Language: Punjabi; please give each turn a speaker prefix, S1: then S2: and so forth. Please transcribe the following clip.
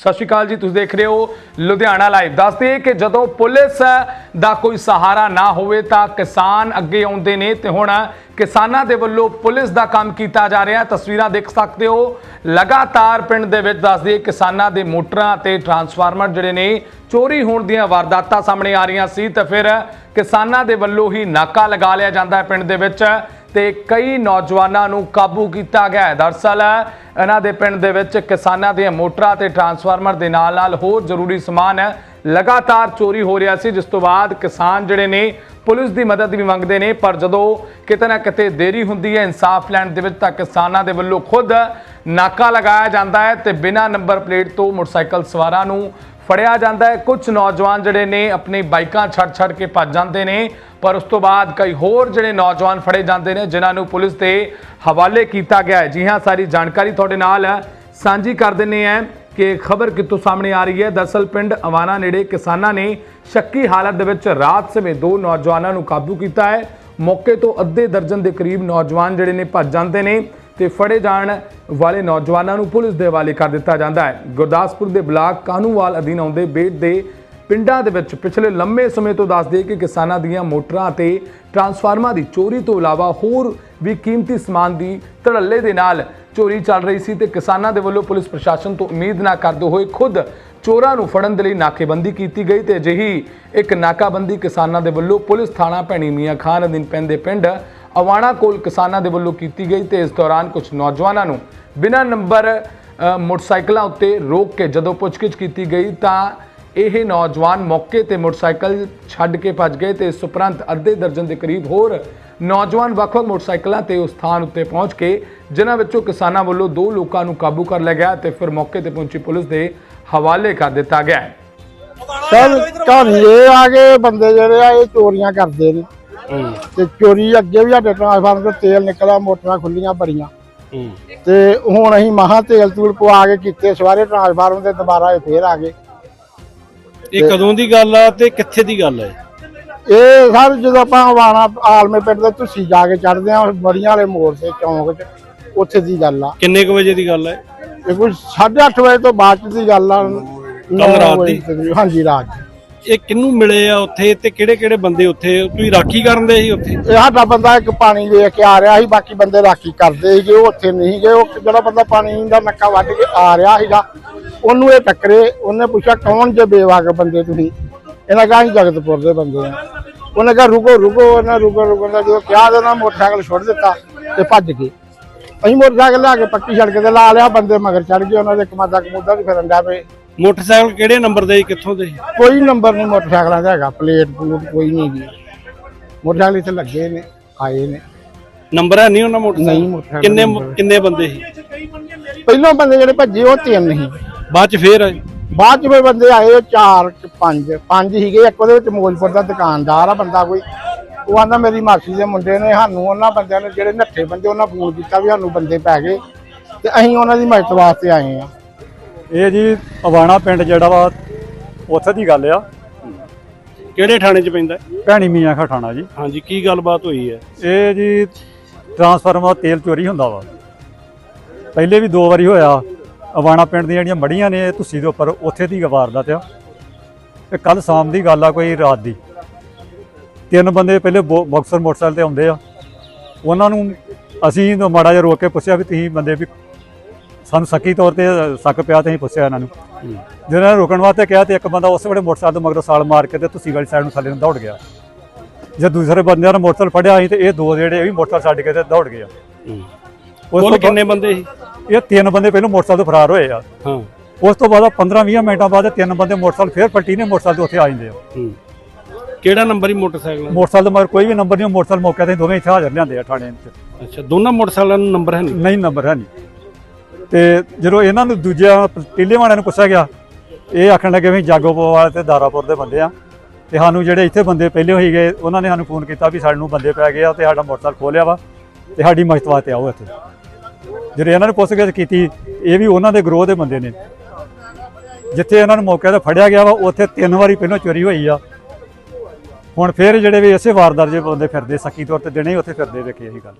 S1: ਸਤਿ ਸ਼੍ਰੀ ਅਕਾਲ ਜੀ, ਤੁਸੀਂ ਦੇਖ ਰਹੇ ਹੋ ਲੁਧਿਆਣਾ ਲਾਈਵ ਦੱਸਦੇ ਕਿ ਜਦੋਂ ਪੁਲਿਸ ਦਾ ਕੋਈ ਸਹਾਰਾ ਨਾ ਹੋਵੇ ਤਾਂ ਕਿਸਾਨ ਅੱਗੇ ਆਉਂਦੇ ਨੇ ਤੇ ਹੁਣ ਕਿਸਾਨਾਂ ਦੇ ਵੱਲੋਂ ਪੁਲਿਸ ਦਾ ਕੰਮ ਕੀਤਾ ਜਾ ਰਿਹਾ। ਤਸਵੀਰਾਂ ਦੇਖ ਸਕਦੇ ਹੋ। ਲਗਾਤਾਰ ਪਿੰਡ ਦੇ ਵਿੱਚ ਦੱਸਦੇ ਕਿਸਾਨਾਂ ਦੇ ਮੋਟਰਾਂ ਤੇ ਟਰਾਂਸਫਾਰਮਰ ਜਿਹੜੇ ਨੇ ਚੋਰੀ ਹੋਣ ਦੀਆਂ ਵਾਰਦਾਤਾਂ ਸਾਹਮਣੇ ਆ ਰਹੀਆਂ ਸੀ ਤਾਂ ਫਿਰ ਕਿਸਾਨਾਂ ਦੇ ਵੱਲੋਂ ਹੀ ਨਾਕਾ ਲਗਾ ਲਿਆ ਜਾਂਦਾ ਹੈ ਪਿੰਡ ਦੇ ਵਿੱਚ। ਤੇ ਕਈ ਨੌਜਵਾਨਾਂ ਨੂੰ ਕਾਬੂ ਕੀਤਾ ਗਿਆ ਹੈ। ਦਰਸਲ, ਇਹਨਾਂ ਦੇ ਪਿੰਡ ਦੇ ਵਿੱਚ ਕਿਸਾਨਾਂ ਦੀਆਂ ਮੋਟਰਾਂ ਤੇ ਟਰਾਂਸਫਾਰਮਰ ਦੇ ਨਾਲ ਨਾਲ ਹੋਰ ਜ਼ਰੂਰੀ ਸਮਾਨ ਲਗਾਤਾਰ ਚੋਰੀ ਹੋ ਰਿਹਾ ਸੀ, ਜਿਸ ਤੋਂ ਬਾਅਦ ਕਿਸਾਨ ਜਿਹੜੇ ਨੇ, ਪੁਲਿਸ ਦੀ ਮਦਦ ਵੀ ਮੰਗਦੇ ਨੇ, ਪਰ ਜਦੋਂ ਕਿਤੇ ਨਾ ਕਿਤੇ ਦੇਰੀ ਹੁੰਦੀ ਹੈ, ਇਨਸਾਫ ਲੈਣ ਦੇ ਵਿੱਚ ਤਾਂ ਕਿਸਾਨਾਂ ਦੇ ਵੱਲੋਂ ਖੁਦ ਨਾਕਾ ਲਗਾਇਆ ਜਾਂਦਾ ਹੈ ਤੇ ਬਿਨਾਂ ਨੰਬਰ ਪਲੇਟ ਤੋਂ ਮੋਟਰਸਾਈਕਲ ਸਵਾਰਾਂ ਨੂੰ ਫੜਿਆ ਜਾਂਦਾ ਹੈ। ਕੁਝ ਨੌਜਵਾਨ ਜਿਹੜੇ ਨੇ ਆਪਣੀ ਬਾਈਕਾਂ ਛੱਡ ਛੱਡ ਕੇ ਭੱਜ ਜਾਂਦੇ ਨੇ, ਪਰ ਉਸ ਤੋਂ ਬਾਅਦ ਕਈ ਹੋਰ ਜਿਹੜੇ ਨੌਜਵਾਨ ਫੜੇ ਜਾਂਦੇ ਨੇ, ਜਿਨ੍ਹਾਂ ਨੂੰ ਪੁਲਿਸ ਦੇ ਹਵਾਲੇ ਕੀਤਾ ਗਿਆ ਹੈ। ਜੀ ਹਾਂ, ਸਾਰੀ ਜਾਣਕਾਰੀ ਤੁਹਾਡੇ ਨਾਲ ਸਾਂਝੀ ਕਰ ਦਿੰਨੇ ਆ ਕਿ ਖਬਰ ਕਿੱਥੋਂ ਸਾਹਮਣੇ ਆ ਰਹੀ ਹੈ। ਦਰਸਲ ਪਿੰਡ ਅਵਾਨਾ ਨੇੜੇ ਕਿਸਾਨਾਂ ਨੇ ਸ਼ੱਕੀ ਹਾਲਤ ਦੇ ਵਿੱਚ ਰਾਤ ਸਮੇਂ ਦੋ ਨੌਜਵਾਨਾਂ ਨੂੰ ਕਾਬੂ ਕੀਤਾ ਹੈ। ਮੌਕੇ ਤੋਂ ਅੱਧੇ ਦਰਜਨ ਦੇ ਕਰੀਬ ਨੌਜਵਾਨ ਜਿਹੜੇ ਨੇ ਭੱਜ ਜਾਂਦੇ ਨੇ। ਤੇ ਫੜੇ ਜਾਣ ਵਾਲੇ ਨੌਜਵਾਨਾਂ ਨੂੰ ਪੁਲਿਸ ਦੇ ਹਵਾਲੇ ਕਰ ਦਿੱਤਾ ਜਾਂਦਾ ਹੈ। ਗੁਰਦਾਸਪੁਰ ਦੇ ਬਲਾਕ ਕਾਨੂੰਵਾਲ ਅਧੀਨ ਆਉਂਦੇ ਬੇਟ ਦੇ ਪਿੰਡਾਂ ਦੇ ਵਿੱਚ ਪਿਛਲੇ ਲੰਮੇ ਸਮੇਂ ਤੋਂ ਦੱਸਦੇ ਕਿ ਕਿਸਾਨਾਂ ਦੀਆਂ ਮੋਟਰਾਂ ਤੇ ਟਰਾਂਸਫਾਰਮਰਾਂ ਦੀ ਚੋਰੀ ਤੋਂ ਇਲਾਵਾ ਹੋਰ ਵੀ ਕੀਮਤੀ ਸਮਾਨ ਦੀ ਧੜੱਲੇ ਦੇ ਨਾਲ ਚੋਰੀ ਚੱਲ ਰਹੀ ਸੀ ਤੇ ਕਿਸਾਨਾਂ ਦੇ ਵੱਲੋਂ ਪੁਲਿਸ ਪ੍ਰਸ਼ਾਸਨ ਤੋਂ ਉਮੀਦ ਨਾ ਕਰਦੇ ਹੋਏ ਖੁਦ ਚੋਰਾਂ ਨੂੰ ਫੜਨ ਦੇ ਲਈ ਨਾਕੇਬੰਦੀ ਕੀਤੀ ਗਈ ਤੇ ਅਜਿਹੀ ਇੱਕ ਨਾਕਾਬੰਦੀ ਕਿਸਾਨਾਂ ਦੇ ਵੱਲੋਂ ਪੁਲਿਸ ਥਾਣਾ ਭੈਣੀ ਮੀਆਂ ਖਾਨ ਅਧੀਨ ਪੈਂਦੇ ਪਿੰਡ ਅਵਾਣਾ ਕੋਲ ਕਿਸਾਨਾਂ ਦੇ ਵੱਲੋਂ ਕੀਤੀ ਗਈ ਤੇ ਇਸ ਦੌਰਾਨ ਕੁਝ ਨੌਜਵਾਨਾਂ ਨੂੰ ਬਿਨਾਂ ਨੰਬਰ ਮੋਟਰਸਾਈਕਲਾਂ ਉੱਤੇ ਰੋਕ ਕੇ ਜਦੋਂ ਪੁੱਛਗਿੱਛ ਕੀਤੀ ਗਈ ਤਾਂ ਇਹ ਨੌਜਵਾਨ ਮੌਕੇ ਤੇ ਮੋਟਰਸਾਈਕਲ ਛੱਡ ਕੇ ਭੱਜ ਗਏ ਤੇ ਇਸ ਉਪਰੰਤ ਅੱਧੇ ਦਰਜਨ ਦੇ ਕਰੀਬ ਹੋਰ ਨੌਜਵਾਨ ਵੱਖ-ਵੱਖ ਮੋਟਰਸਾਈਕਲਾਂ ਤੇ ਉਸ ਸਥਾਨ ਉੱਤੇ ਪਹੁੰਚ ਕੇ ਜਿਨ੍ਹਾਂ ਵਿੱਚੋਂ ਕਿਸਾਨਾਂ ਵੱਲੋਂ ਦੋ ਲੋਕਾਂ ਨੂੰ ਕਾਬੂ ਕਰ ਲਿਆ ਗਿਆ ਤੇ ਫਿਰ ਮੌਕੇ ਤੇ ਪਹੁੰਚੀ ਪੁਲਿਸ ਦੇ ਹਵਾਲੇ ਕਰ ਦਿੱਤਾ ਗਿਆ ਹੈ।
S2: ਸਰ ਕਹਾਣੀ ਇਹ ਆ ਕੇ ਬੰਦੇ ਜਿਹੜੇ ਆ ਇਹ ਚੋਰੀਆਂ ਕਰਦੇ ਨੇ। ਤੇ ਚੋਰੀ ਅੱਗੇ ਵੀ ਸਾਡੇ ਟ੍ਰਾਂਸਫਾਰਮਰ ਤੋਂ ਤੇਲ ਨਿਕਲਿਆ ਮੋਟਰਾਂ ਖੁੱਲੀਆਂ ਬੜੀਆਂ ਤੇ ਹੁਣ ਅਸੀਂ ਮਹਾ ਤੇਲ ਤੂਲ ਪਵਾ ਕੇ ਕੀਤੇ ਸਵਾਰੇ ਟ੍ਰਾਂਸਫਾਰਮਰ ਤੇ ਦੁਬਾਰਾ ਇਹ ਫੇਰ ਆ ਗਏ।
S3: ਇਹ ਕਦੋਂ ਦੀ ਗੱਲ ਆ ਤੇ ਕਿੱਥੇ ਦੀ ਗੱਲ ਹੈ
S2: ਇਹ? ਸਰ ਜਦੋਂ ਆਪਾਂ ਵਾਣਾ ਆਲਮੇ ਪਿੰਡ ਦੇ ਤੁਸੀਂ ਜਾ ਕੇ ਚੜਦੇ ਆ ਬੜੀਆਂ ਵਾਲੇ ਮੋੜ ਤੇ ਚੌਂਕ 'ਚ ਉੱਥੇ ਦੀ ਗੱਲ ਆ।
S3: ਕਿੰਨੇ ਕੁ ਵਜੇ ਦੀ ਗੱਲ ਹੈ
S2: ਇਹ? ਕੋਈ 8:30 ਵਜੇ ਤੋਂ ਬਾਅਦ ਦੀ ਗੱਲ ਆ
S3: ਰਾਤ ਦੀ?
S2: ਹਾਂਜੀ ਰਾਤ।
S3: ਇਹ ਕਿੰਨੂੰ ਮਿਲੇ ਆ ਉੱਥੇ ਤੇ ਕਿਹੜੇ ਕਿਹੜੇ ਬੰਦੇ ਉੱਥੇ? ਤੁਸੀਂ ਰਾਖੀ ਕਰਨ ਦੇ ਸੀ ਉੱਥੇ?
S2: ਇਹ ਸਾਡਾ ਬੰਦਾ ਇੱਕ ਪਾਣੀ ਦੇ ਕੇ ਆ ਰਿਹਾ ਸੀ, ਬਾਕੀ ਬੰਦੇ ਰਾਖੀ ਕਰਦੇ ਸੀਗੇ, ਉਹ ਉੱਥੇ ਨਹੀਂ ਗਏ ਉਹ ਜਿਹੜਾ ਬੰਦਾ ਪਾਣੀ ਦਾ ਨੱਕਾ ਵੱਢ ਕੇ ਆ ਰਿਹਾ ਸੀਗਾ, ਉਹਨੂੰ ਇਹ ਟੱਕਰੇ। ਉਹਨੇ ਪੁੱਛਿਆ, ਕੌਣ ਜੇ ਬੇਵਾਕ ਬੰਦੇ ਤੁਸੀਂ? ਇਹਨਾਂ ਕਹਾ, ਅਸੀਂ ਜਗਤਪੁਰ ਦੇ ਬੰਦੇ ਆ। ਉਹਨੇ ਕਿਹਾ, ਰੁਕੋ ਰੁਕੋ। ਉਹਨਾਂ ਰੁਕੋ ਰੁਕੋ ਦਾ ਜਦੋਂ ਕਿਹਾ ਤਾਂ ਉਹਨਾਂ ਮੋਟਰਸਾਈਕਲ ਛੱਡ ਦਿੱਤਾ ਤੇ ਭੱਜ ਗਏ। ਅਸੀਂ ਮੋਟਰਸਾਈਕਲ ਲਿਆ ਕੇ ਪੱਕੀ ਸੜਕ ਤੇ ਲਾ ਲਿਆ, ਬੰਦੇ ਮਗਰ ਚੜ ਗਏ। ਉਹਨਾਂ ਦੇ ਕਮਾਦਾ ਕਮੂਦਾ ਵੀ ਫਿਰਨ ਡਿਆ ਪਏ
S3: ਮੋਟਰਸਾਈਕਲ ਕਿਹੜੇ ਨੰਬਰ ਦੇ ਸੀ, ਕਿੱਥੋਂ ਦੇ ਸੀ?
S2: ਕੋਈ ਨੰਬਰ ਨਹੀਂ ਮੋਟਰਸਾਈਕਲਾਂ ਦਾ ਹੈਗਾ ਪਲੇਟ ਪਲੂਟ ਕੋਈ ਨਹੀਂ ਜੀ। ਮੋਟਰਸਾਈਕਲ ਇੱਥੇ ਲੱਗੇ ਨੇ ਆਏ ਨੇ।
S3: ਨੰਬਰ ਹੈ ਨਹੀਂ ਉਹਨਾਂ ਮੋਟਰਸਾਈਕਲ?
S2: ਨਹੀਂ ਮੋਟਰਸਾਈਕਲ
S3: ਕਿੰਨੇ
S2: ਨੰਬਰ।
S3: ਕਿੰਨੇ ਬੰਦੇ ਸੀ?
S2: ਪਹਿਲਾਂ ਬੰਦੇ ਜਿਹੜੇ ਭੱਜੇ ਉਹ ਤਿੰਨ ਸੀ।
S3: ਬਾਅਦ ਚ ਫੇਰ ਆਏ?
S2: ਬਾਅਦ ਚ ਵੀ ਬੰਦੇ ਆਏ ਉਹ ਚਾਰ ਚ ਪੰਜ। ਪੰਜ ਸੀਗੇ ਇੱਕ ਉਹਦੇ ਵਿੱਚ ਮੋਲਪੁਰ ਦਾ ਦੁਕਾਨਦਾਰ ਆ ਬੰਦਾ ਕੋਈ। ਉਹ ਆਂਦਾ ਮੇਰੀ ਮਾਸੀ ਦੇ ਮੁੰਡੇ ਨੇ ਸਾਨੂੰ ਉਹਨਾਂ ਬੰਦਿਆਂ ਨੇ ਜਿਹੜੇ ਨੱਠੇ ਬੰਦੇ ਉਹਨਾਂ ਫੋਨ ਕੀਤਾ ਵੀ ਸਾਨੂੰ ਬੰਦੇ ਪੈ ਗਏ। ਤੇ ਅਸੀਂ ਉਹਨਾਂ ਦੀ ਮਦਦ ਵਾਸਤੇ ਆਏ ਆ।
S4: ਇਹ ਜੀ ਅਵਾਣਾ ਪਿੰਡ ਜਿਹੜਾ ਵਾ ਉੱਥੇ ਦੀ ਗੱਲ ਆ।
S3: ਕਿਹੜੇ ਥਾਣੇ ਚ ਪੈਂਦਾ? ਹੈ?
S4: ਭੈਣੀ ਮੀਆਂ ਖਟਾਣਾ ਜੀ।
S3: ਹਾਂਜੀ ਕੀ ਗੱਲਬਾਤ ਹੋਈ ਹੈ?
S4: ਇਹ ਜੀ ਟਰਾਂਸਫਾਰਮਰ ਦਾ ਤੇਲ ਚੋਰੀ ਹੁੰਦਾ ਵਾ। ਪਹਿਲੇ ਵੀ ਦੋ ਵਾਰੀ ਹੋਇਆ। ਅਵਾਣਾ ਪਿੰਡ ਦੀਆਂ ਜਿਹੜੀਆਂ ਮੜੀਆਂ ਨੇ ਤੁਸੀਂ ਦੇ ਉੱਪਰ ਉੱਥੇ ਦੀ ਵਾਰਦਾਤ ਆ। ਤੇ ਕੱਲ ਸ਼ਾਮ ਦੀ ਗੱਲ ਆ ਕੋਈ ਰਾਤ ਦੀ। ਤਿੰਨ ਬੰਦੇ ਪਹਿਲੇ ਬੋ- ਬਾਕਸਰ ਮੋਟਰਸਾਈਕਲ ਤੇ ਆਉਂਦੇ ਆ। ਉਹਨਾਂ ਨੂੰ ਅਸੀਂ ਤਾਂ ਮਾੜਾ ਜਿਹਾ ਰੋਕ ਕੇ ਪੁੱਛਿਆ ਵੀ ਤੁਸੀਂ ਬੰਦੇ ਵੀ ਸਾਨੂੰ ਸੱਕੀ ਤੌਰ ਤੇ ਸੱਕ ਪਿਆ ਤੇ ਅਸੀਂ ਪੁੱਛਿਆ ਇਹਨਾਂ ਨੂੰ। ਜਿਹਨਾਂ ਨੇ ਰੋਕਣ ਵਾਸਤੇ ਕਿਹਾ ਤੇ ਇੱਕ ਬੰਦਾ ਉਸ ਵੇਲੇ ਮੋਟਰਸਾਈਕਲ ਤੋਂ ਮਗਰੋਂ ਸਾਲ ਮਾਰ ਕੇ ਤੇ ਤੁਸੀਂ ਵਾਲੀ ਸਾਈਡ ਨੂੰ ਥੱਲੇ ਨੂੰ ਦੌੜ ਗਿਆ। ਜਦ ਦੂਸਰੇ ਬੰਦਿਆਂ ਨੇ ਮੋਟਰਸਾਈਕਲ ਫੜਿਆ ਸੀ ਤੇ ਇਹ ਦੋ ਜਿਹੜੇ ਇਹ ਵੀ ਮੋਟਰਸਾਈਕਲ ਛੱਡ ਕੇ ਤੇ ਦੌੜ ਗਏ ਆ। ਉਸ ਤੋਂ
S3: ਕਿੰਨੇ ਬੰਦੇ ਸੀ?
S4: ਇਹ ਤਿੰਨ ਬੰਦੇ ਪਹਿਲਾਂ ਮੋਟਰਸਾਈਕਲ ਤੋਂ ਫਰਾਰ ਹੋਏ ਆ।
S3: ਹਾਂ।
S4: ਉਸ ਤੋਂ ਬਾਅਦ 15-20 ਮਿੰਟਾਂ ਬਾਅਦ ਤਿੰਨ ਬੰਦੇ ਮੋਟਰਸਾਈਕਲ ਫੇਰ ਪਲਟੀ ਨੇ ਮੋਟਰਸਾਈਕਲ ਤੋਂ ਉੱਥੇ ਆ ਜਾਂਦੇ ਆ।
S3: ਕਿਹੜਾ ਨੰਬਰ ਹੀ ਮੋਟਰਸਾਈਕਲ ਦਾ?
S4: ਮੋਟਰਸਾਈਕਲ ਦੇ ਮਗਰ ਕੋਈ ਵੀ ਨੰਬਰ ਨਹੀਂ ਮੋਟਰਸਾਈਕਲ ਮੌਕੇ ਤੇ ਦੋਵੇਂ ਇੱਥੇ ਹਾਜ਼ਰ ਲਿਆਂਦੇ ਆ ਥਾਣੇ 'ਚ
S3: ਅੱਛਾ ਦੋਨਾਂ ਮੋਟਰਸਾਈਕਲਾਂ ਨੂੰ ਨੰਬਰ ਹੈ ਨਹੀਂ?
S4: ਨਹੀਂ ਨੰਬਰ ਹੈ ਨਹੀਂ। ਤੇ ਜਦੋਂ ਇਹਨਾਂ ਨੂੰ ਦੂਜਿਆਂ ਟਿੱਲੇ ਵਾਲਿਆਂ ਨੂੰ ਪੁੱਛਿਆ ਗਿਆ, ਇਹ ਆਖਣ ਲੱਗੇ ਵੀ ਜਾਗੋਪੁਰ ਤੇ ਦਾਰਾਪੁਰ ਦੇ ਬੰਦੇ ਆ। ਤੇ ਸਾਨੂੰ ਜਿਹੜੇ ਇੱਥੇ ਬੰਦੇ ਪਹਿਲੇ ਹੋਈ ਗਏ, ਉਹਨਾਂ ਨੇ ਸਾਨੂੰ ਫੋਨ ਕੀਤਾ ਵੀ ਸਾਨੂੰ ਬੰਦੇ ਪੈ ਗਏ ਆ ਤੇ ਸਾਡਾ ਮੋਟਰਸਾਈਕਲ ਖੋਲਿਆ ਵਾ ਤੇ ਸਾਡੀ ਮਦਦ 'ਤੇ ਆਓ ਇੱਥੇ। ਜਦੋਂ ਇਹਨਾਂ ਨੇ ਪੁੱਛਗਿੱਛ ਕੀਤੀ, ਇਹ ਵੀ ਉਹਨਾਂ ਦੇ ਗਰੋਹ ਦੇ ਬੰਦੇ ਨੇ। ਜਿੱਥੇ ਇਹਨਾਂ ਨੂੰ ਮੌਕੇ ਤੇ ਫੜਿਆ ਗਿਆ ਵਾ, ਉੱਥੇ ਤਿੰਨ ਵਾਰੀ ਪਹਿਲਾਂ ਚੋਰੀ ਹੋਈ ਆ। ਹੁਣ ਫੇਰ ਜਿਹੜੇ ਵੀ ਇਸੇ ਵਾਰਦਾਤ ਜੇ ਬੰਦੇ ਫਿਰਦੇ ਸੱਕੀ ਤੌਰ ਤੇ ਦਿਨੇ ਹੀ ਉੱਥੇ ਫਿਰਦੇ ਵੇਖੀ ਇਹੀ ਗੱਲ।